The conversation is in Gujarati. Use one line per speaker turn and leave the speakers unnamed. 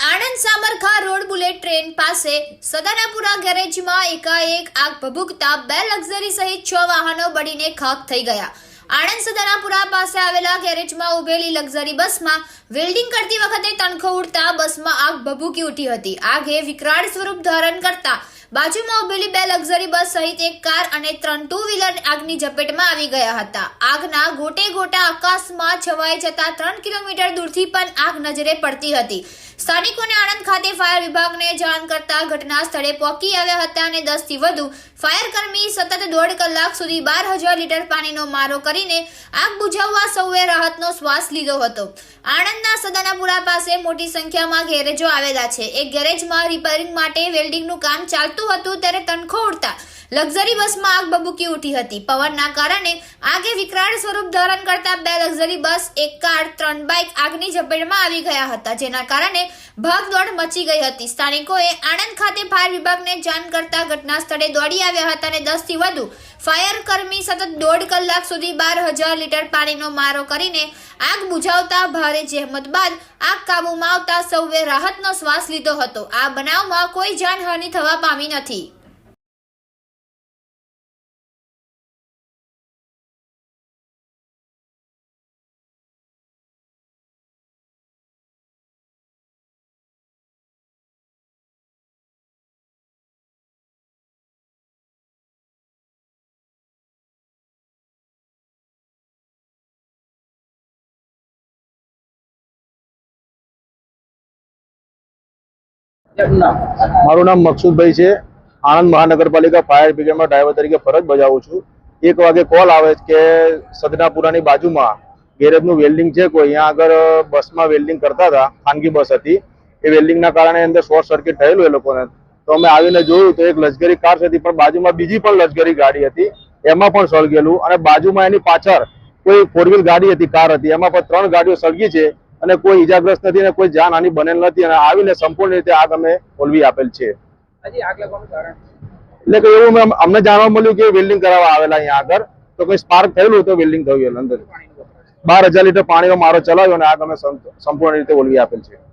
Anand Samarkha road bullet train પાસે સદાનાપુરા ગેરેજમાં એકાએક આગ ભભૂકતા બે લક્ઝરી સહિત છ વાહનો બળીને ખાખ થઈ ગયા. આણંદ સદાનાપુરા પાસે આવેલા ગેરેજમાં ઉભેલી લક્ઝરી બસમાં વેલ્ડિંગ કરતી વખતે તણખો ઉડતા બસમાં આગ ભભૂકી ઉઠી હતી. આગે વિકરાળ સ્વરૂપ ધારણ કરતા બાજુમાં ઉભેલી બે લક્ઝરી બસ સહિત એક કાર અને ત્રણ ટુ વ્હીલર આગની ઝપેટમાં આવી ગયા હતા. આગના ગોટે ગોટા આકાશમાં છવાઈ જતા ત્રણ કિલોમીટર દૂરથી પણ આગ નજરે પડતી હતી. સ્થાનિકોને આણંદ ખાતે ફાયર વિભાગને જાણ કરતા ઘટના સ્થળે પહોંચી આવ્યા હતા અને દસથી વધુ ફાયર કર્મી સતત દોઢ કલાક સુધી બાર હજાર લીટર પાણીનો મારો કરીને આગ બુઝાવવા સૌએ રાહતનો શ્વાસ લીધો હતો. આણંદના સદાનાપુરા પાસે મોટી સંખ્યામાં ગેરેજો આવેલા છે. એક ગેરેજમાં રિપેરિંગ માટે વેલ્ડિંગનું કામ ચાલતું હતું ત્યારે તણખો ઉડતા લક્ઝરી બસમાં આગ બબૂકી ઉઠી હતી. પવનના કારણે આગે વિકરાળ સ્વરૂપ ધારણ કરતા બે લક્ઝરી બસ, એક કાર, ત્રણ બાઇક આગની ઝપેટમાં આવી ગયા હતા, જેના કારણે ભાગદોડ મચી ગઈ હતી. સ્થાનિકોએ આણંદ ખાતે ફાયર વિભાગને જાણ કરતા ઘટના સ્થળે દોડી આવ્યા હતા અને દસથી વધુ ફાયર કર્મી સતત દોઢ કલાક સુધી બાર હજાર લીટર પાણીનો મારો કરીને આગ બુઝાવતા, ભારે જહેમત બાદ આગ કાબૂમાં આવતા સૌએ રાહતનો શ્વાસ લીધો હતો. આ બનાવમાં કોઈ જાનહાનિ થવા પામી નથી.
મારું નામ મકસુદભાઈ છે. આણંદ મહાનગરપાલિકા ફાયર બ્રિગેડમાં ડ્રાઈવર તરીકે ફરજ બજાવું છું. એક વાગે કોલ આવે કે સદનાપુરાની બાજુમાં ગેરેજનું વેલ્ડિંગ છે કોઈ. અહીંયા આગળ બસમાં વેલ્ડિંગ કરતા હતા. ખાનગી બસ હતી. એ વેલ્ડિંગના કારણે અંદર શોર્ટ સર્કિટ થયેલું એ લોકોને. તો અમે આવીને જોયું તો એક લશ્કરી કાર હતી, પણ બાજુમાં બીજી પણ લશ્કરી ગાડી હતી. એમાં પણ સળગેલું અને બાજુમાં એની પાછળ કોઈ ફોર વ્હીલ ગાડી હતી, કાર હતી. એમાં પણ ત્રણ ગાડીઓ સળગી છે. અને કોઈ ઈજાગ્રસ્ત નથી અને કોઈ જાનહાનિ બનેલ નથી અને આવીને સંપૂર્ણ રીતે આગ અમે ઓલવી આપેલ છે. એટલે કે એવું અમને જાણવા મળ્યું કે વેલ્ડિંગ કરાવવા આવેલા અહીંયા આગળ. તો કોઈ સ્પાર્ક થયેલું તો વેલ્ડિંગ થયું અંદર. બાર હજાર લીટર પાણીનો મારો ચલાવ્યો અને આગ અમે સંપૂર્ણ રીતે ઓલવી આપેલ છે.